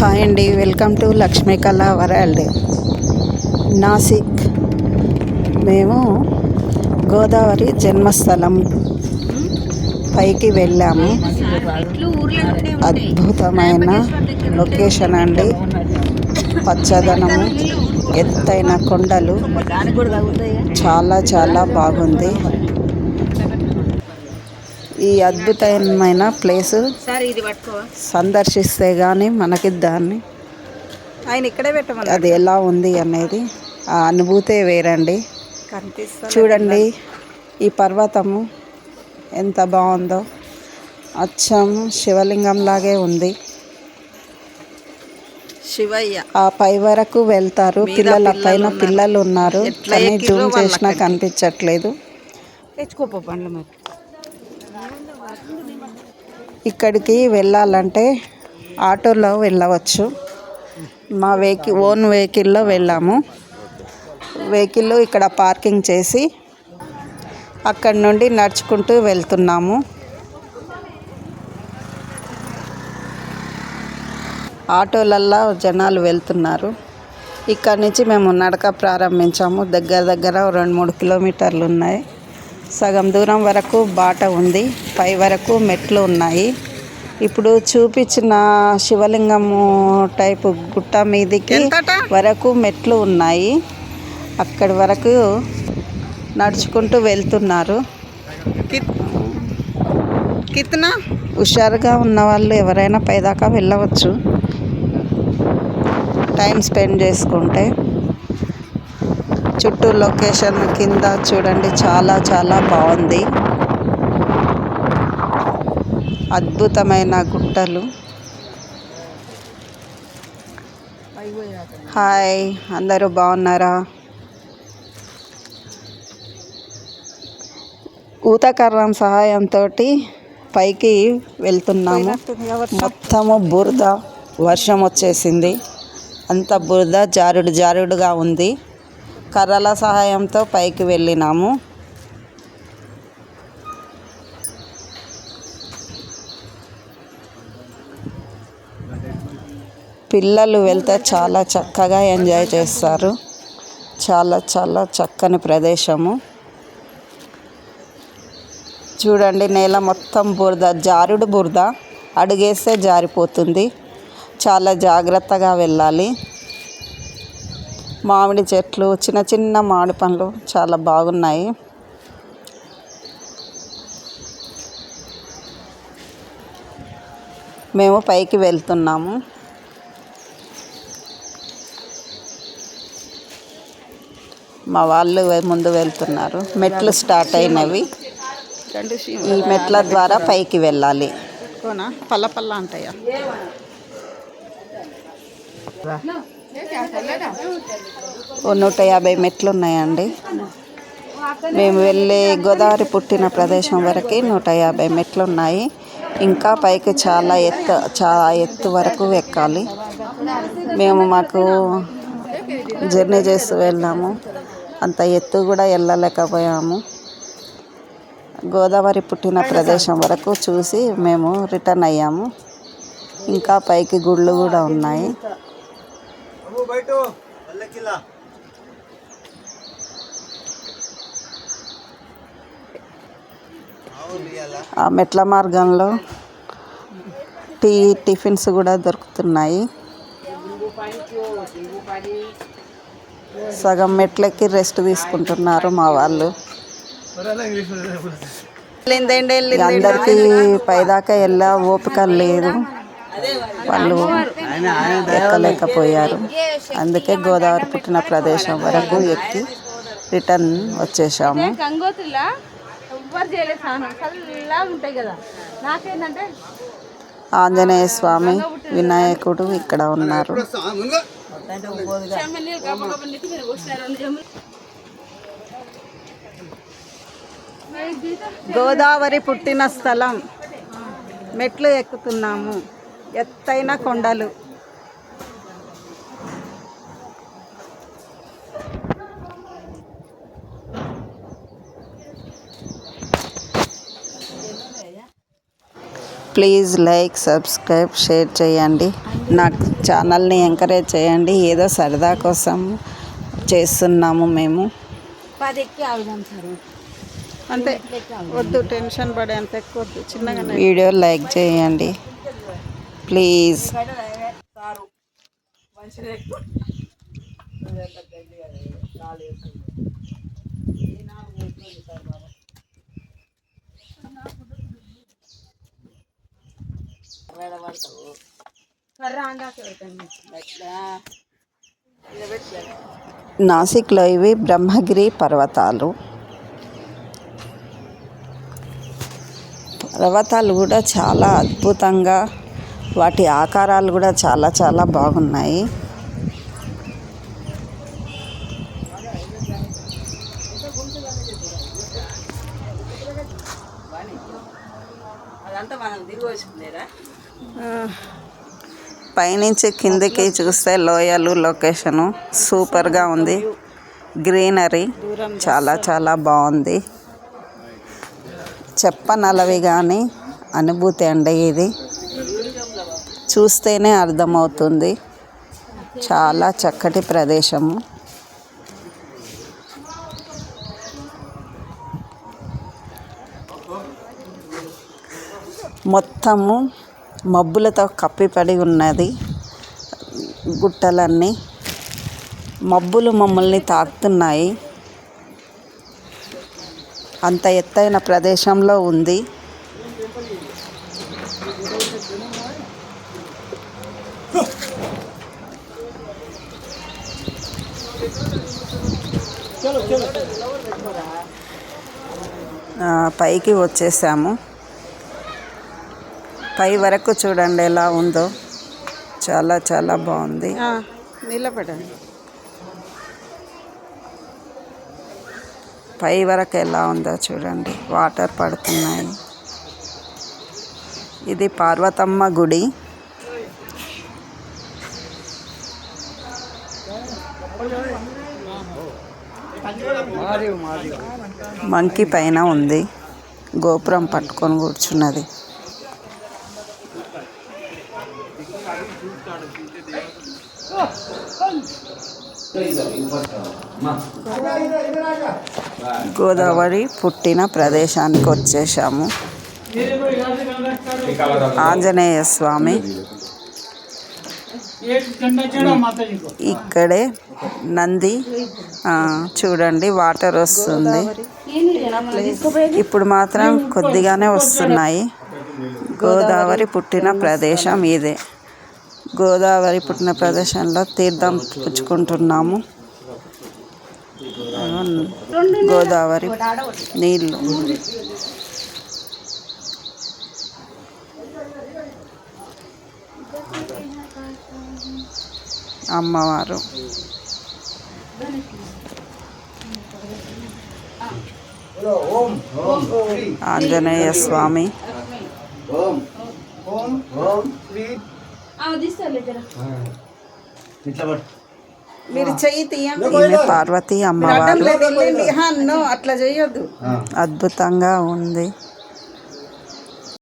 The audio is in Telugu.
హాయ్ అండి వెల్కమ్ టు లక్ష్మీ కళా వరల్డ్. నాసిక్ మేము గోదావరి జన్మస్థలం పైకి వెళ్ళాము. అద్భుతమైన లొకేషన్ అండి. పచ్చదనము ఎత్తైన కొండలు చాలా చాలా బాగుంది. ఈ అద్భుతమైన ప్లేసు సందర్శిస్తే కానీ మనకి దాన్ని ఆయన ఇక్కడే పెట్టమని అది ఎలా ఉంది అనేది ఆ అనుభూతే వేరండి. చూడండి ఈ పర్వతము ఎంత బాగుందో. అచ్చం శివలింగం లాగే ఉంది. శివయ్య. ఆ పై వరకు వెళ్తారు. పిల్లల పైన. పిల్లలు ఉన్నారు. కానీ జూమ్ చేసినా. కనిపించట్లేదు. తెచ్చుకోపో పండ్లు మరి. ఇక్కడికి వెళ్ళాలంటే ఆటోలో వెళ్ళవచ్చు. మా వెహికల్ ఓన్ వెహికల్లో వెళ్ళాము. వెహికల్ ఇక్కడ పార్కింగ్ చేసి అక్కడి నుండి నడుచుకుంటూ వెళ్తున్నాము. ఆటోలల్లో జనాలు వెళ్తున్నారు. ఇక్కడ నుంచి మేము నడక ప్రారంభించాము. దగ్గర దగ్గర రెండు మూడు కిలోమీటర్లు ఉన్నాయి. సగం దూరం వరకు బాట ఉంది. పై వరకు మెట్లు ఉన్నాయి. ఇప్పుడు చూపించిన శివలింగము టైపు గుట్ట మీదికి? వరకు మెట్లు ఉన్నాయి. అక్కడి వరకు నడుచుకుంటూ వెళ్తున్నారు. కిత్ కిత్నా? హుషారుగా ఉన్న వాళ్ళు ఎవరైనా పైదాకా వెళ్ళవచ్చు. టైం స్పెండ్ చేసుకుంటే. చుట్టూ లొకేషన్ కింద చూడండి చాలా చాలా బాగుంది. అద్భుతమైన గుట్టలు. హాయ్ అందరూ బాగున్నారా? ఊతకర్రం సహాయంతో పైకి వెళ్తున్నాము. మొత్తము బురద వర్షం వచ్చేసింది. అంత బురద జారుడు జారుడుగా ఉంది. కర్రల సహాయంతో పైకి వెళ్ళినాము. పిల్లలు వెళ్తే చాలా చక్కగా ఎంజాయ్ చేస్తారు. చాలా చాలా చక్కని ప్రదేశము. చూడండి నేల మొత్తం బురద జారుడు బురద. అడుగేస్తే జారిపోతుంది. చాలా జాగ్రత్తగా వెళ్ళాలి. మామిడి చెట్లు చిన్న చిన్న మామిడి పండ్లు చాలా బాగున్నాయి. మేము పైకి వెళ్తున్నాము మా వాళ్ళు ముందు వెళ్తున్నారు. మెట్లు స్టార్ట్ అయినవి. ఈ మెట్ల ద్వారా పైకి వెళ్ళాలి. పల్ల పల్ల అంటాయా? నూట యాభై మెట్లు ఉన్నాయండి. మేము వెళ్ళే గోదావరి పుట్టిన ప్రదేశం వరకు నూట యాభై మెట్లు ఉన్నాయి. ఇంకా పైకి చాలా ఎత్తు చాలా ఎత్తు వరకు ఎక్కాలి. మేము మాకు జర్నీ చేస్తూ వెళ్ళాము. అంత ఎత్తు కూడా వెళ్ళలేకపోయాము. గోదావరి పుట్టిన ప్రదేశం వరకు చూసి మేము రిటర్న్ అయ్యాము. ఇంకా పైకి గుళ్ళు కూడా ఉన్నాయి. ఆ మెట్ల మార్గంలో టీ టిఫిన్స్ కూడా దొరుకుతున్నాయి. సగం మెట్లెక్కి రెస్ట్ తీసుకుంటున్నారు మా వాళ్ళు. అందరికీ పైదాకా వెళ్ళా ఓపిక లేదు. వాళ్ళు ఎక్కలేకపోయారు. అందుకే గోదావరి పుట్టిన ప్రదేశం వరకు ఎక్కి రిటర్న్ వచ్చేసాము. గంగోత్రిలా ఎవ్వరు చేయలేదు స్నానం. చల్లగా ఉంటాయి కదా. నాకేంటంటే ఆంజనేయ స్వామి వినాయకుడు ఇక్కడ ఉన్నారు. గోదావరి పుట్టిన స్థలం. మెట్లు ఎక్కుతున్నాము. ఎత్తైన కొండలు. ప్లీజ్ లైక్ సబ్స్క్రైబ్ షేర్ చేయండి. నాకు ఛానల్ని ఎంకరేజ్ చేయండి. ఏదో సరదా కోసం చేస్తున్నాము మేము. అంతే. వద్దు టెన్షన్ పడే అంత ఎక్కువ వద్దు. చిన్నగానే వీడియో లైక్ చేయండి. ప్లీజ్. కర్ర నాసిక్లో ఇవి బ్రహ్మగిరి పర్వతాలు. పర్వతాలు కూడా చాలా అద్భుతంగా వాటి ఆకారాలు కూడా చాలా చాలా బాగున్నాయి. పైనుంచి కిందకి చూస్తే లోయలు లొకేషను సూపర్గా ఉంది. గ్రీనరీ చాలా చాలా బాగుంది. చెప్పనలవి కానీ అనుభూతి అండి ఇది. చూస్తేనే అర్థమవుతుంది. చాలా చక్కటి ప్రదేశము. మొత్తము మబ్బులతో కప్పిపడి ఉన్నది గుట్టలన్నీ. మబ్బులు మమ్మల్ని తాకుతున్నాయి. అంత ఎత్తైన ప్రదేశంలో ఉంది. పైకి వచ్చేసాము. పై వరకు చూడండి ఎలా ఉందో. చాలా చాలా బాగుంది. ఆ, నిలబడండి పై వరకు ఎలా ఉందో చూడండి. వాటర్ పడుతున్నాయి. ఇది పార్వతమ్మ గుడి. మంకి పైన ఉంది. గోపురం పట్టుకొని కూర్చున్నది. గోదావరి పుట్టిన ప్రదేశానికి వచ్చేసాము ఆంజనేయ స్వామి. ఇక్కడే నంది ఆ, చూడండి వాటర్ వస్తుంది. ఇప్పుడు మాత్రం కొద్దిగానే వస్తున్నాయి. గోదావరి పుట్టిన ప్రదేశం ఇదే. గోదావరి పుట్టిన ప్రదేశంలో తీర్థం పుచ్చుకుంటున్నాము. గోదావరి నీళ్ళు. అమ్మవారు. ఆంజనేయ స్వామి. మీరు చెయ్యి తీయండి. పార్వతి అమ్మవారు. అట్లా చేయొద్దు అద్భుతంగా ఉంది.